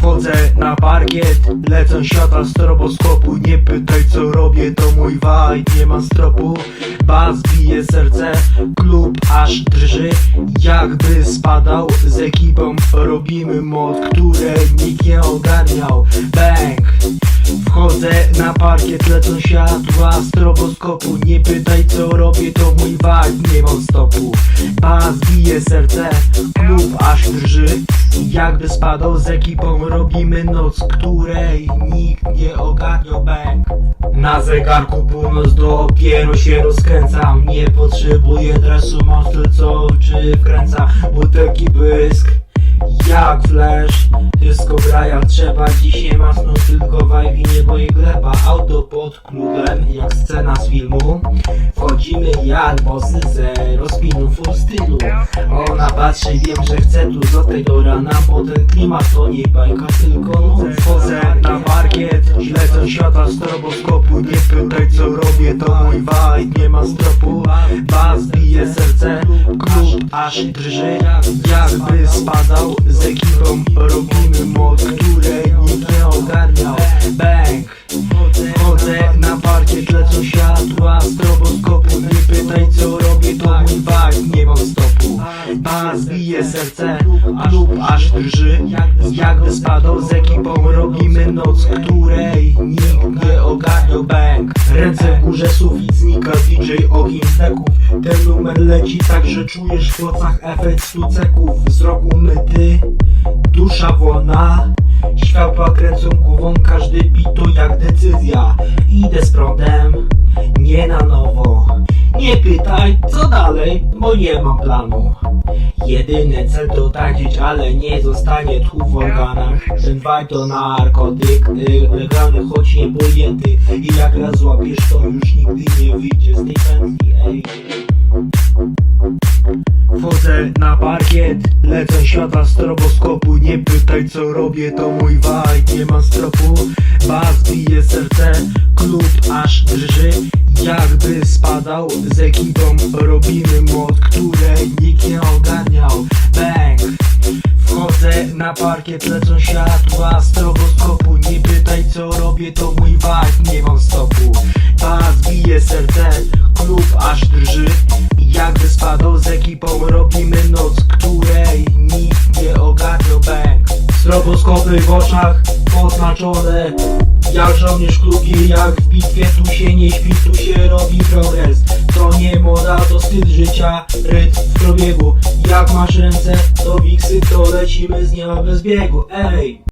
Wchodzę na parkiet, lecą świata z stroboskopu. Nie pytaj co robię, to mój vibe, nie ma stropu. Bas bije serce, klub aż drży. Jakby spadał z ekipą Robimy mod, które nikt nie ogarniał. Bang! Wchodzę na parkiet, lecą światła stroboskopu. Nie pytaj co robię, to mój vibe, nie mam stopu. Bas bije serce, klub aż drży Jakby spadał z ekipą, robimy noc, której nikt nie ogarniał bang Na zegarku północ dopiero się rozkręcam Nie potrzebuję dresu, mam styl co w oczy wkręca. Butelki błysk jak flash Wszystko gra jak trzeba, dziś nie ma snu Tylko vibe i niebo i gleba. Auto pod klubem, jak scena z filmu Wchodzimy jak bossy zero Spinu full stylu. Ona patrzy, wiem, że chce tu zostać do rana Bo ten klimat to nie bajka, tylko noc Wchodzę na parkiet, lecą świata stroboskopu Nie pytaj co robię, to mój vibe, nie ma stropu. Bas bije serce, klub aż drży. Jakby spadał z ekipą Robimy mod, której Bije serce, klub aż drży Jakby spadał z ekipą Robimy noc, której nikt nie ogarniał Bang! Ręce w górze, sufit znika DJ ogień steków. Ten numer leci tak, że czujesz w płocach efekt stuceków Wzrok umyty, dusza wolna Światła kręcą głową, każdy bit to jak decyzja. Idę z prądem, nie na nowo. Nie pytaj co dalej, bo nie mam planu Jedyny cel to tańczyć, ale nie zostanie tchu w organach. Ten vibe to narkotyk, legalny choć nie pojęty I jak raz złapiesz to już nigdy nie wyjdzie z tej pętli, ej. Wchodzę na parkiet, lecą światła stroboskopu Nie pytaj co robię, to mój vibe, nie mam stropu Bas bije serce, klub aż drży Jakby spadał z ekipą Robimy mod, której nikt nie ogarniał. Bang! Wchodzę na parkiet, lecą światła stroboskopu Nie pytaj co robię, to mój vibe, nie mam stopu. Bas bije serce, klub aż drży. Jakby spadał z ekipą, robimy noc, której nikt nie ogarniał. Bang! Stroboskopy w oczach, oznaczone Jak żołnierz klugi, jak w bitwie Tu się nie śpi, tu się robi progres. To nie moda, to styl życia, rytm w probiegu Jak masz ręce, to wiksy, to lecimy z nieba bez biegu, ej